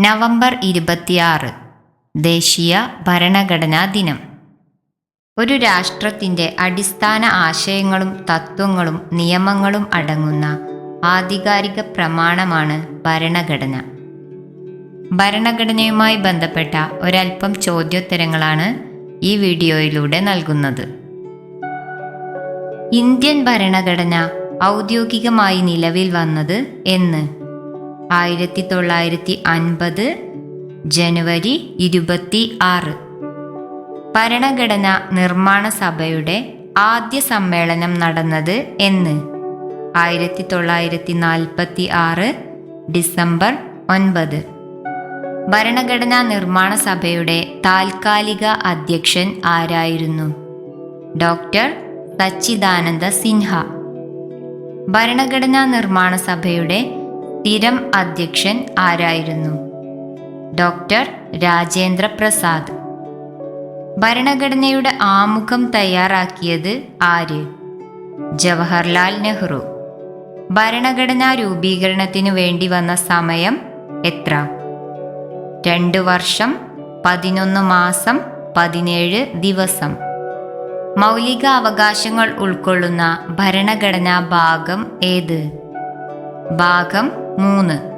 November ഇരുപത്തിയാറ് ദേശീയ ഭരണഘടനാ ദിനം. ഒരു രാഷ്ട്രത്തിന്റെ അടിസ്ഥാന ആശയങ്ങളും തത്വങ്ങളും നിയമങ്ങളും അടങ്ങുന്ന ആധികാരിക പ്രമാണമാണ് ഭരണഘടന. ഭരണഘടനയുമായി ബന്ധപ്പെട്ട ഒരൽപ്പം ചോദ്യോത്തരങ്ങളാണ് ഈ വീഡിയോയിലൂടെ നൽകുന്നത്. ഇന്ത്യൻ ഭരണഘടന ഔദ്യോഗികമായി നിലവിൽ വന്നത് എന്ന് ആയിരത്തി തൊള്ളായിരത്തി അൻപത് ജനുവരി ഇരുപത്തി ആറ് ഭരണഘടന നിർമ്മാണ സഭയുടെ ആദ്യ സമ്മേളനം നടന്നത് എന്ന്. ആയിരത്തി തൊള്ളായിരത്തി നാൽപ്പത്തി ആറ് ഡിസംബർ ഒൻപത്. ഭരണഘടനാ നിർമ്മാണ സഭയുടെ താൽക്കാലിക അധ്യക്ഷൻ ആരായിരുന്നു? ഡോക്ടർ സച്ചിദാനന്ദ സിൻഹ. ഭരണഘടനാ നിർമ്മാണ സഭയുടെ സ്ഥിരം അധ്യക്ഷൻ ആരായിരുന്നു? ഡോക്ടർ രാജേന്ദ്ര പ്രസാദ്. ഭരണഘടനയുടെ ആമുഖം തയ്യാറാക്കിയത് ആര്? ജവഹർലാൽ നെഹ്റു. ഭരണഘടനാ രൂപീകരണത്തിനു വേണ്ടി വന്ന സമയം എത്ര? രണ്ട് വർഷം പതിനൊന്ന് മാസം പതിനേഴ് ദിവസം. മൗലിക അവകാശങ്ങൾ ഉൾക്കൊള്ളുന്ന ഭരണഘടനാ ഭാഗം ഏത്? ഭാഗം മൂന്ന്.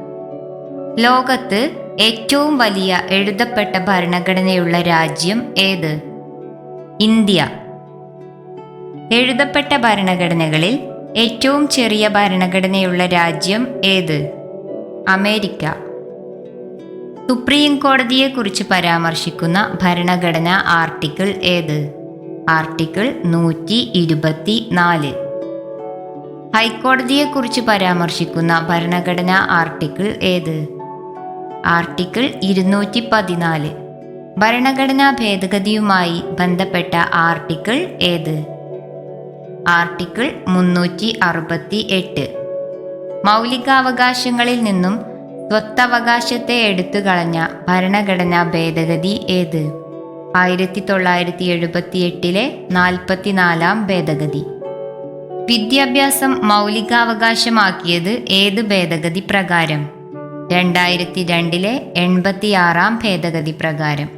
ലോകത്ത് ഏറ്റവും വലിയ എഴുതപ്പെട്ട ഭരണഘടനയുള്ള രാജ്യം ഏത്? ഇന്ത്യ. എഴുതപ്പെട്ട ഭരണഘടനകളിൽ ഏറ്റവും ചെറിയ ഭരണഘടനയുള്ള രാജ്യം ഏത്? അമേരിക്ക. സുപ്രീം കോടതിയെക്കുറിച്ച് പരാമർശിക്കുന്ന ഭരണഘടനാ ആർട്ടിക്കിൾ ഏത്? ആർട്ടിക്കിൾ നൂറ്റി ഇരുപത്തി നാല്. ഹൈക്കോടതിയെക്കുറിച്ച് പരാമർശിക്കുന്ന ഭരണഘടനാ ആർട്ടിക്കിൾ ഏത്? ആർട്ടിക്കിൾ ഇരുന്നൂറ്റി പതിനാല് ഭരണഘടനാ ഭേദഗതിയുമായി ബന്ധപ്പെട്ട ആർട്ടിക്കിൾ ഏത്? ആർട്ടിക്കിൾ മുന്നൂറ്റി അറുപത്തി എട്ട് മൗലികാവകാശങ്ങളിൽ നിന്നും സ്വത്തവകാശത്തെ എടുത്തു കളഞ്ഞ ഭരണഘടനാ ഭേദഗതി ഏത്? ആയിരത്തി തൊള്ളായിരത്തി എഴുപത്തി എട്ടിലെ നാൽപ്പത്തിനാലാം ഭേദഗതി. വിദ്യാഭ്യാസം മൗലികാവകാശമാക്കിയത് ഏത് ഭേദഗതി പ്രകാരം? രണ്ടായിരത്തി രണ്ടിലെ എൺപത്തിയാറാം ഭേദഗതി പ്രകാരം.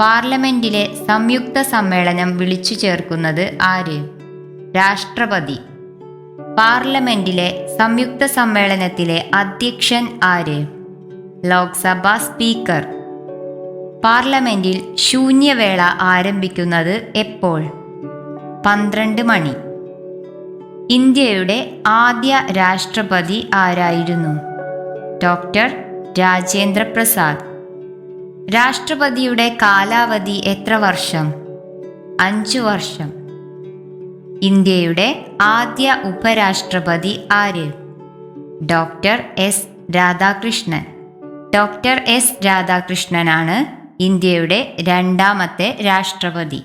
പാർലമെന്റിലെ സംയുക്ത സമ്മേളനം വിളിച്ചു ചേർക്കുന്നത് ആര്? രാഷ്ട്രപതി. പാർലമെന്റിലെ സംയുക്ത സമ്മേളനത്തിലെ അധ്യക്ഷൻ ആര്? ലോക്സഭാ സ്പീക്കർ. പാർലമെന്റിൽ ശൂന്യവേള ആരംഭിക്കുന്നത് എപ്പോൾ? പന്ത്രണ്ട് മണി. ഇന്ത്യയുടെ ആദ്യ രാഷ്ട്രപതി ആരായിരുന്നു? ഡോക്ടർ രാജേന്ദ്ര പ്രസാദ്. രാഷ്ട്രപതിയുടെ കാലാവധി എത്ര വർഷം? അഞ്ചു വർഷം. ഇന്ത്യയുടെ ആദ്യ ഉപരാഷ്ട്രപതി ആര്? Doctor S Radhakrishnan. Doctor S രാധാകൃഷ്ണനാണ് ഇന്ത്യയുടെ രണ്ടാമത്തെ രാഷ്ട്രപതി.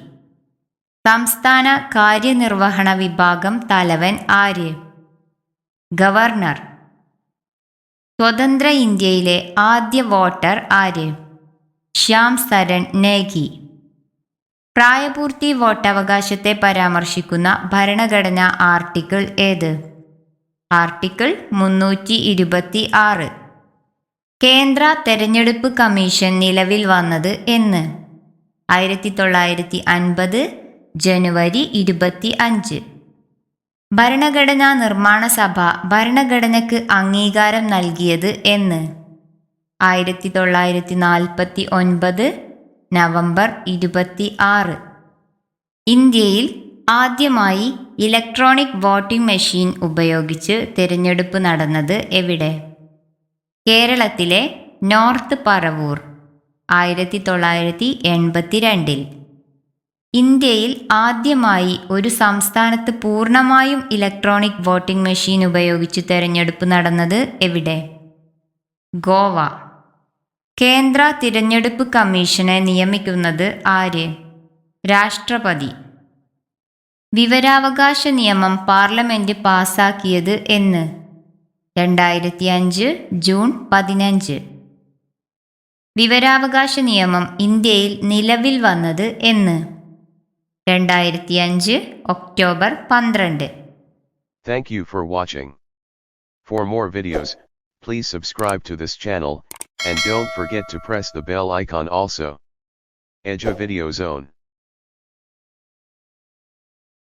സംസ്ഥാന കാര്യനിർവഹണ വിഭാഗം തലവൻ ആര്? ഗവർണർ. സ്വതന്ത്ര ഇന്ത്യയിലെ ആദ്യ വോട്ടർ ആര്? ശ്യാം സരൺ നേഗി. പ്രായപൂർത്തി വോട്ടവകാശത്തെ പരാമർശിക്കുന്ന ഭരണഘടന ആർട്ടിക്കിൾ ഏത്? ആർട്ടിക്കിൾ മുന്നൂറ്റി ഇരുപത്തി ആറ് കേന്ദ്ര തെരഞ്ഞെടുപ്പ് കമ്മീഷൻ നിലവിൽ വന്നത് എന്ന്. ആയിരത്തി തൊള്ളായിരത്തി അൻപത് ജനുവരി ഇരുപത്തി അഞ്ച് ഭരണഘടനാ നിർമ്മാണ സഭ ഭരണഘടനയ്ക്ക് അംഗീകാരം നൽകിയത് എന്ന്. ആയിരത്തി തൊള്ളായിരത്തി നാൽപ്പത്തി ഒൻപത് നവംബർ ഇരുപത്തി ആറ് ഇന്ത്യയിൽ ആദ്യമായി ഇലക്ട്രോണിക് വോട്ടിംഗ് മെഷീൻ ഉപയോഗിച്ച് തിരഞ്ഞെടുപ്പ് നടന്നത് എവിടെ? കേരളത്തിലെ നോർത്ത് പറവൂർ. ആയിരത്തി തൊള്ളായിരത്തി എൺപത്തി രണ്ടിൽ ഇന്ത്യയിൽ ആദ്യമായി ഒരു സംസ്ഥാനത്ത് പൂർണമായും ഇലക്ട്രോണിക് വോട്ടിംഗ് മെഷീൻ ഉപയോഗിച്ച് തെരഞ്ഞെടുപ്പ് നടന്നത് എവിടെ? ഗോവ. കേന്ദ്ര തിരഞ്ഞെടുപ്പ് കമ്മീഷനെ നിയമിക്കുന്നത് ആര്? രാഷ്ട്രപതി. വിവരാവകാശ നിയമം പാർലമെന്റ് പാസാക്കിയത് എന്ന്. രണ്ടായിരത്തി അഞ്ച് ജൂൺ പതിനഞ്ച്. വിവരാവകാശ നിയമം ഇന്ത്യയിൽ നിലവിൽ വന്നത് എന്ന്. രണ്ടായിരത്തി അഞ്ച് ഒക്ടോബർ പന്ത്രണ്ട് Thank you for watching. For more videos, please subscribe to this channel And don't forget to press the bell icon also. Edge Video Zone.